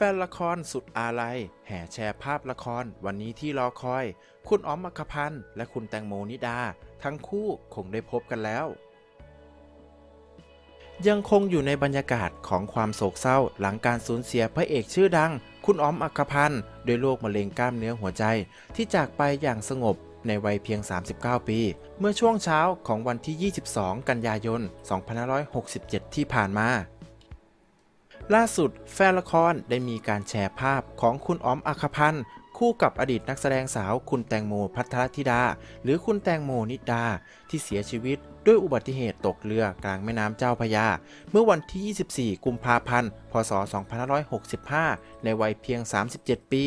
ฟนละครสุดอาลัยแห่แชร์ภาพละครวันนี้ที่รอคอย คุณอ๋อมอัคพันธ์และคุณแตงโมนิดา ทั้งคู่คงได้พบกันแล้ว ยังคงอยู่ในบรรยากาศของความโศกเศร้าหลังการสูญเสียพระเอกชื่อดัง คุณอ๋อมอัคคพันธ์ด้วยโรคมะเร็งกล้ามเนื้อหัวใจ ที่จากไปอย่างสงบในวัยเพียง 39 ปี เมื่อช่วงเช้าของวันที่ 22 กันยายน 2567 ที่ผ่านมา ล่าสุดแฟนละครได้มีการแชร์ภาพของคุณอ๋อมอัคคพันธ์คู่กับอดีตนักแสดงสาวคุณแตงโมพัทรธิดา หรือคุณแตงโมนิดา ที่เสียชีวิตด้วยอุบัติเหตุตกเรือกลางแม่น้ำเจ้าพระยา เมื่อวันที่ 24 กุมภาพันธ์ พศ 2565 ในวัยเพียง 37 ปี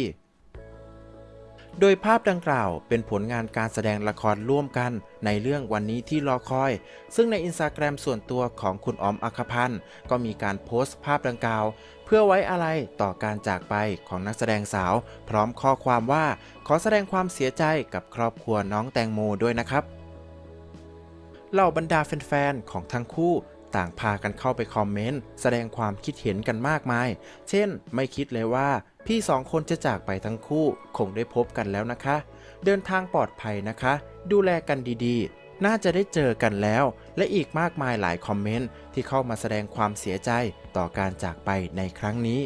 โดยภาพดังกล่าวเป็นผลงานการแสดงละครร่วมกันในเรื่องวันนี้ที่รอคอย ซึ่งในอินสตาแกรมส่วนตัวของคุณออมอัคคพันธ์ก็มีการโพสต์ภาพดังกล่าว เพื่อไว้อะไรต่อการจากไปของนักแสดงสาว พร้อมข้อความว่า ขอแสดงความเสียใจกับครอบครัวน้องแตงโมด้วยนะครับเหล่าบรรดาแฟนๆของทั้งคู่ ต่างพากันเข้าไปคอมเมนต์แสดงความคิดเห็นกันมากมาย เช่น ไม่คิดเลยว่าพี่สองคนจะจากไปทั้งคู่ คงได้พบกันแล้วนะคะ เดินทางปลอดภัยนะคะ ดูแลกันดีๆ น่าจะได้เจอกันแล้ว และอีกมากมายหลายคอมเมนต์ที่เข้ามาแสดงความเสียใจต่อการจากไปในครั้งนี้